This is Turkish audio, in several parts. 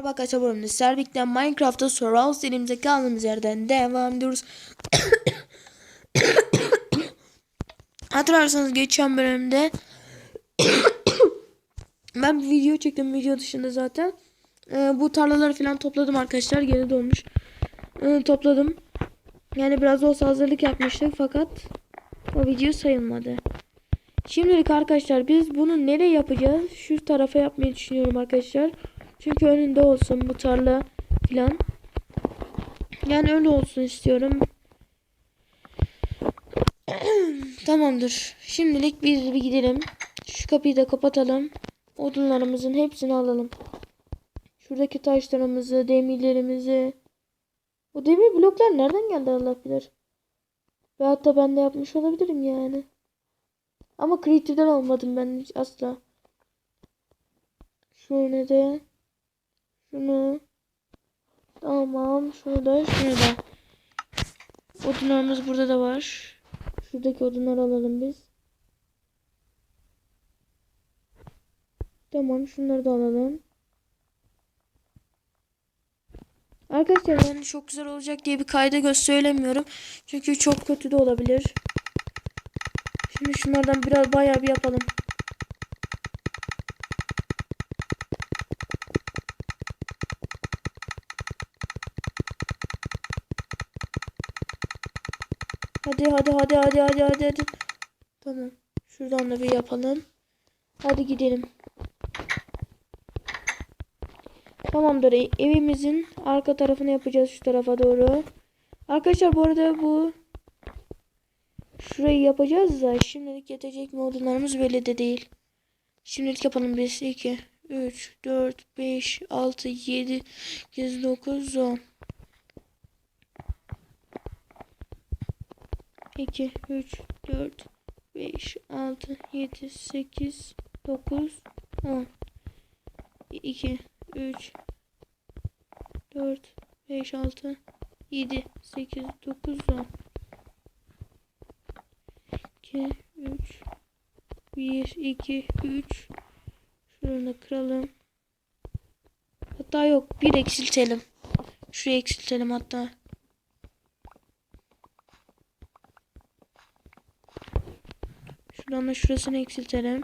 Merhaba arkadaşlar bu bölümde Servik'ten Minecraft'ta Survival serimize kaldığımız yerden devam ediyoruz. Hatırlarsanız geçen bölümde ben bir video çektim video dışında zaten. Ee, bu tarlaları falan topladım arkadaşlar geri dolmuş. Ee, topladım. Yani biraz olsa hazırlık yapmıştık fakat o video sayılmadı. Şimdilik arkadaşlar biz bunu nereye yapacağız? Şu tarafa yapmayı düşünüyorum arkadaşlar. Çünkü önünde olsun bu tarla filan. Yani öyle olsun istiyorum. Tamamdır. Şimdilik biz bir gidelim. Şu kapıyı da kapatalım. Odunlarımızın hepsini alalım. Şuradaki taşlarımızı, demirlerimizi. Bu demir bloklar nereden geldi Allah bilir. Ve hatta ben de yapmış olabilirim yani. Ama Creative'den almadım ben hiç asla. Şöyle de. Şunu. Tamam. Şunu da. Şunu da. Odunlarımız burada da var. Şuradaki odunları alalım biz. Tamam. Şunları da alalım. Arkadaşlar yani çok güzel olacak diye bir kayda göz söylemiyorum. Çünkü çok kötü de olabilir. Şimdi şunlardan biraz bayağı bir yapalım. Hadi hadi hadi hadi hadi hadi hadi. Tamam. Şuradan da bir yapalım. Hadi gidelim. Tamamdır. E- Evimizin arka tarafını yapacağız şu tarafa doğru. Arkadaşlar bu arada bu şurayı yapacağız da şimdilik yetecek mi odunlarımız belli de değil. Şimdilik yapalım. 1, 2, 3, 4, 5, 6, 7, 8, 9, 10. 2, 3, 4, 5, 6, 7, 8, 9, 10. 2, 3, 4, 5, 6, 7, 8, 9, 10. 2, 3, 1, 2, 3. Şunu kıralım. Hatta yok. Bir eksiltelim. Şuraya eksiltelim hatta. Da şurasını eksiltelim.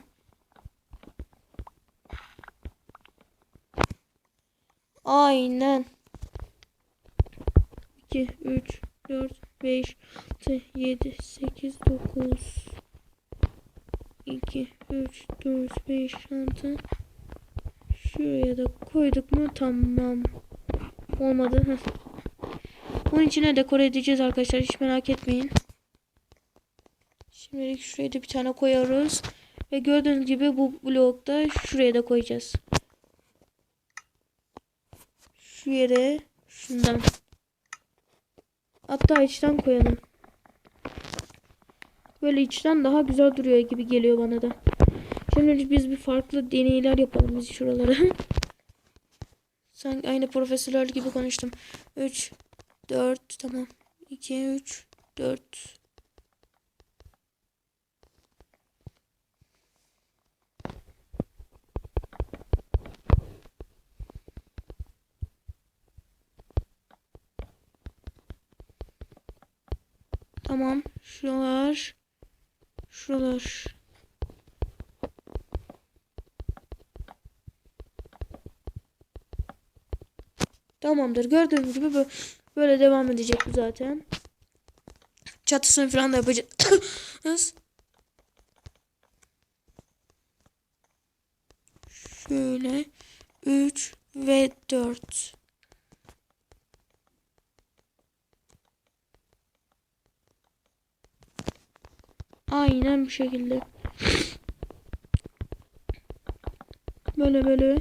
Aynen. 2, 3, 4, 5, 6, 7, 8, 9. 2, 3, 4, 5, 6. Şuraya da koyduk mu? Tamam. Olmadı. Bunun içine dekore edeceğiz arkadaşlar. Hiç merak etmeyin. Şimdilik şuraya da bir tane koyuyoruz. Ve gördüğünüz gibi bu blokta şuraya da koyacağız. Şu yere şundan. Hatta içten koyalım. Böyle içten daha güzel duruyor gibi geliyor bana da. Şimdi biz bir farklı deneyler yapalım biz şuralara. Sanki aynı profesörler gibi konuştum. 3 4 tamam. 2 3 4 Tamam. Şuralar. Şuralar. Tamamdır. Gördüğünüz gibi bö- böyle devam edecek bu zaten. Çatısını falan da yapacağız. Şöyle 3 ve 4. Aynen bu şekilde. Böyle böyle.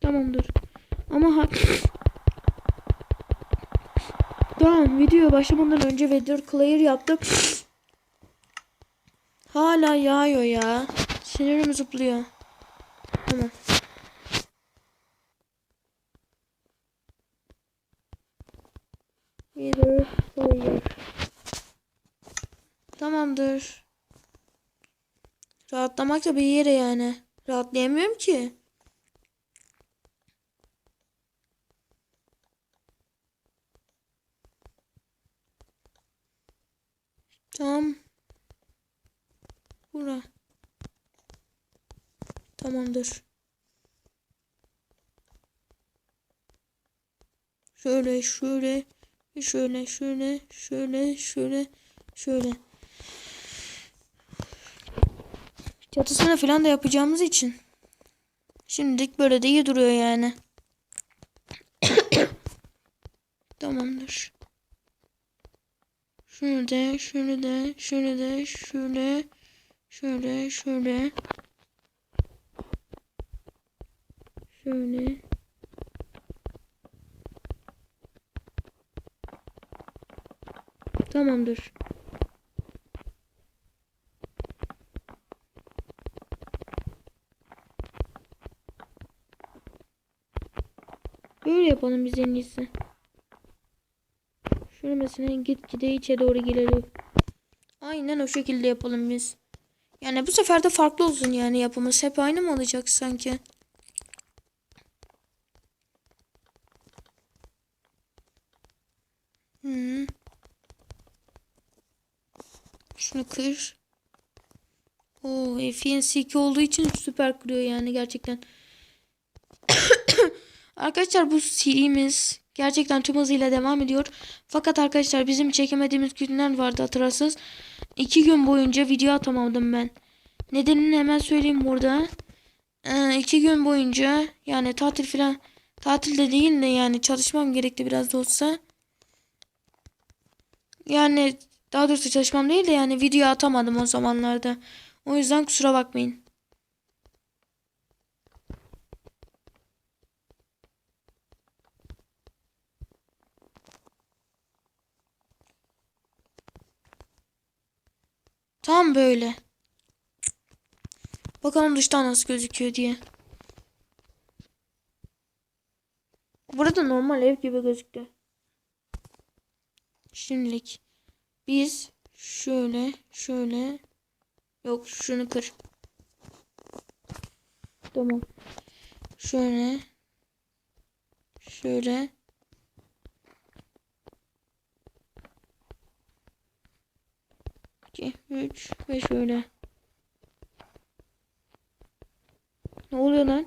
Tamamdır. Ama ha Tamam video başlamadan önce Weather Clear yaptım. Hala yağıyor ya. Sinirim zıplıyor. Tamam. Weather Clear. Tamamdır. Rahatlamak da bir yere yani. Rahatlayamıyorum ki. Tamam. Bura. Tamamdır. Şöyle şöyle şöyle şöyle şöyle şöyle şöyle. Çatısını falan da yapacağımız için. Şimdilik böyle de iyi duruyor yani. Tamamdır. Şunu da, şunu da, şunu da, şöyle, şöyle, şöyle. Şöyle. Tamamdır. Böyle yapalım biz en iyisi. Şöyle mesela gitgide içe doğru girelim. Aynen o şekilde yapalım biz. Yani bu sefer de farklı olsun yani yapımız. Hep aynı mı olacak sanki? Şunu kır. Oo, FNC 2 olduğu için süper kırıyor yani gerçekten. Arkadaşlar bu serimiz gerçekten tüm hızıyla devam ediyor. Fakat arkadaşlar bizim çekemediğimiz günler vardı hatırlarsınız. İki gün boyunca video atamadım ben. Nedenini hemen söyleyeyim burada. Ee, iki gün boyunca yani tatil falan tatilde değil de yani çalışmam gerekti biraz da olsa. Yani daha doğrusu çalışmam değil de yani video atamadım o zamanlarda. O yüzden kusura bakmayın. Tam böyle. Bakalım dıştan nasıl gözüküyor diye. Burada normal ev gibi gözüktü. Şimdilik biz şöyle şöyle yok şunu kır. Tamam. Şöyle şöyle iki, üç ve şöyle. Ne oluyor lan?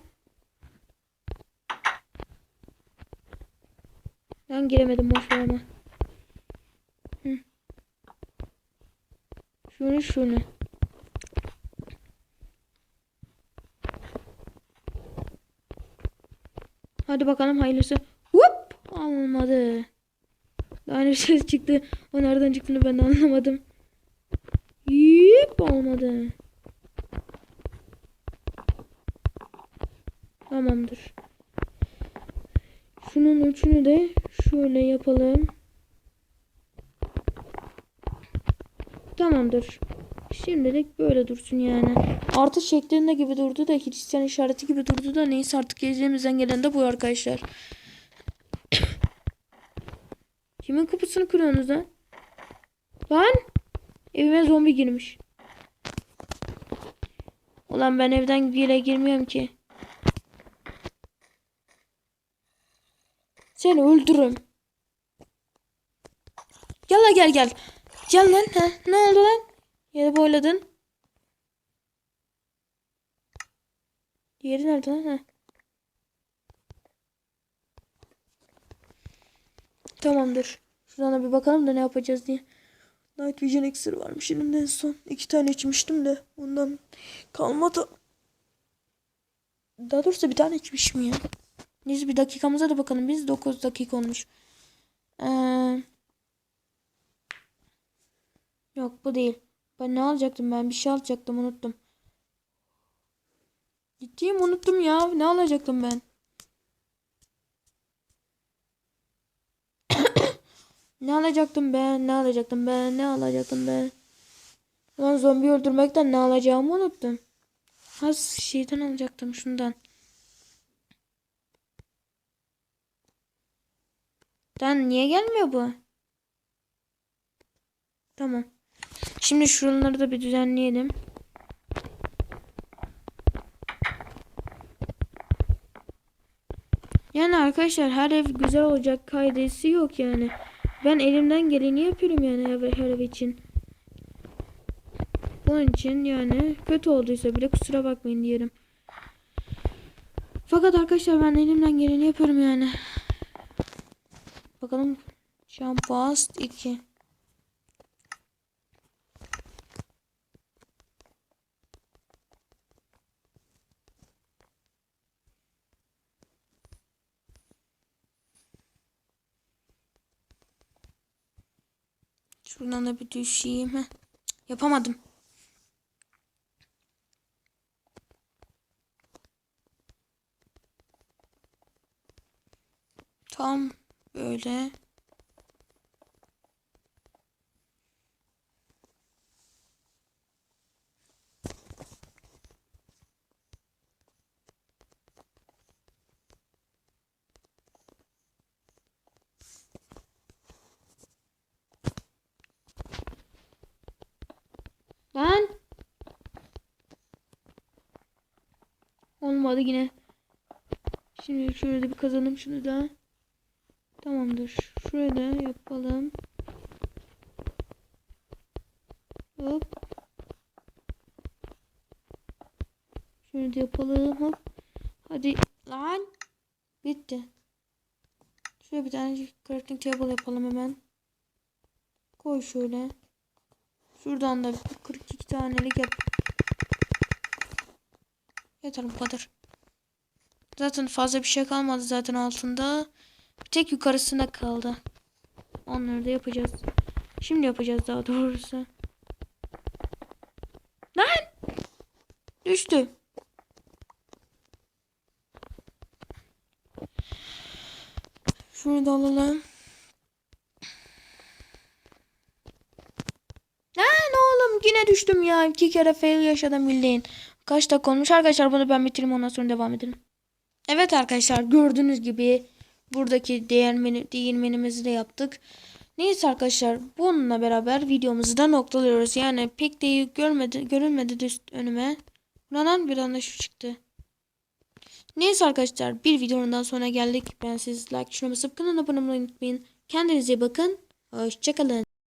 Ben giremedim boş ver ama. Hı. Şunu şunu. Hadi bakalım hayırlısı. Hop! Olmadı. Daha ne ses çıktı. O nereden çıktığını ben de anlamadım. Yip olmadı. Tamamdır. Şunun üçünü de şöyle yapalım. Tamamdır. Şimdilik böyle dursun yani. Artı şeklinde gibi durdu da Hristiyan işareti gibi durdu da neyse artık elimizden gelen de bu arkadaşlar. Kimin kapısını kırıyorsunuz lan? Lan! Evime zombi girmiş. Ulan ben evden yere girmiyorum ki. Seni öldürürüm. Gel gel gel. Gel lan. Ha, ne oldu lan? Yere boyladın. Diğeri nerede lan? Ha. Tamamdır. Şuradan da bir bakalım da ne yapacağız diye. Night Vision iksir varmış elimde en son. iki tane içmiştim de ondan kalmadı. Daha doğrusu bir tane içmişim ya. Neyse bir dakikamıza da bakalım. Biz 9 dakika olmuş. Ee, yok bu değil. Ben ne alacaktım ben? Bir şey alacaktım unuttum. Ciddiyim unuttum ya. Ne alacaktım ben? ne alacaktım ben? Ne alacaktım ben? Ne alacaktım ben? Lan zombi öldürmekten ne alacağımı unuttum. Ha şeyden alacaktım şundan. Lan niye gelmiyor bu? Tamam. Şimdi şunları da bir düzenleyelim. Yani arkadaşlar her ev güzel olacak kaydesi yok yani. Ben elimden geleni yapıyorum yani her, her ev için. Bunun için yani kötü olduysa bile kusura bakmayın diyelim. Fakat arkadaşlar ben elimden geleni yapıyorum yani. Bakalım. Şu an past 2. Da bir düşeyim. Heh. Yapamadım. Tam böyle. Lan. Olmadı yine. Şimdi şurada bir kazanım şunu da. Tamamdır. Şuraya da yapalım. Hop. Şunu da yapalım. Hop. Hadi lan. Bitti. Şöyle bir tane crafting table yapalım hemen. Koy şöyle. Şuradan da 42 tanelik yap. Yeter bu kadar. Zaten fazla bir şey kalmadı zaten altında. Bir tek yukarısında kaldı. Onları da yapacağız. Şimdi yapacağız daha doğrusu. Lan! Düştü. Şunu da alalım. Lan oğlum yine düştüm ya. İki kere fail yaşadım bildiğin. Kaç dakika olmuş arkadaşlar bunu ben bitireyim ondan sonra devam edelim. Evet arkadaşlar gördüğünüz gibi buradaki değirmeni, değirmenimizi de yaptık. Neyse arkadaşlar bununla beraber videomuzu da noktalıyoruz. Yani pek de görmedi, görünmedi düz önüme. Buradan bir anda şu çıktı. Neyse arkadaşlar bir videonun sonra geldik. Ben siz like tuşuna basıp kanala abone olmayı unutmayın. Kendinize bakın. Hoşçakalın.